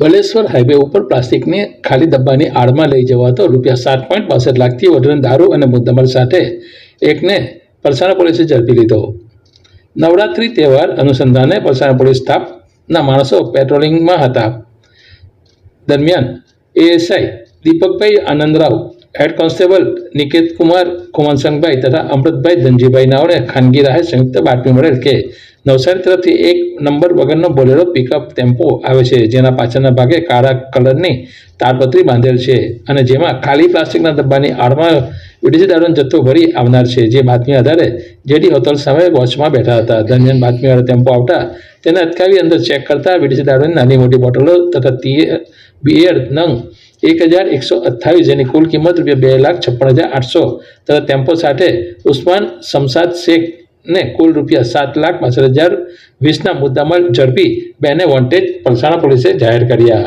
Baleshwar highway ઉપર પ્લાસ્ટિકને ખાલી ડબ્બાની આડમાં લઈ જવાતો રૂપિયા સાત પોઈન્ટ બાસઠ લાખથી વધુના દારૂ અને મુદ્દામાલ સાથે એકને પલસાણા પોલીસે ઝડપી લીધો. નવરાત્રિ તહેવાર અનુસંધાને પલસાણા પોલીસ સ્ટાફના માણસો પેટ્રોલિંગમાં હતા. દરમિયાન ASI Deepakbhai Anandrao head constable Niket Kumar Kumansangbhai તથા અમૃતભાઈ ધનજીભાઈ નાઓને ખાનગી રાહે સંયુક્ત બાતમી મળેલ કે નવસારી તરફથી એક નંબર વગરનો બોલેરો પિકઅપ ટેમ્પો આવે છે, જેના પાછળના ભાગે કાળા કલરની તાડપત્રી બાંધેલ છે અને જેમાં ખાલી પ્લાસ્ટિકના ડબ્બાની આડમાં વિદેશી દારૂનો જથ્થો ભરી આવનાર છે. જે બાતમી આધારે જેડી હોટલ સામે વોચમાં બેઠા હતા. દરમિયાન બાતમીવાળા ટેમ્પો આવતા તેને અટકાવી અંદર ચેક કરતા વિદેશી દારૂની નાની મોટી બોટલો તથા તીએ બિયર, નંગ એક હજાર એકસો અઠ્ઠાવીસ જેની કુલ કિંમત રૂપિયા બે લાખ છપ્પન હજાર આઠસો તથા ટેમ્પો સાથે ઉસ્માન શમસાદ શેખને કુલ રૂપિયા સાત લાખ પાસઠ હજાર વીસના મુદ્દામાં ઝડપી બેને વોન્ટેજ પલસાણા પોલીસે જાહેર કર્યા.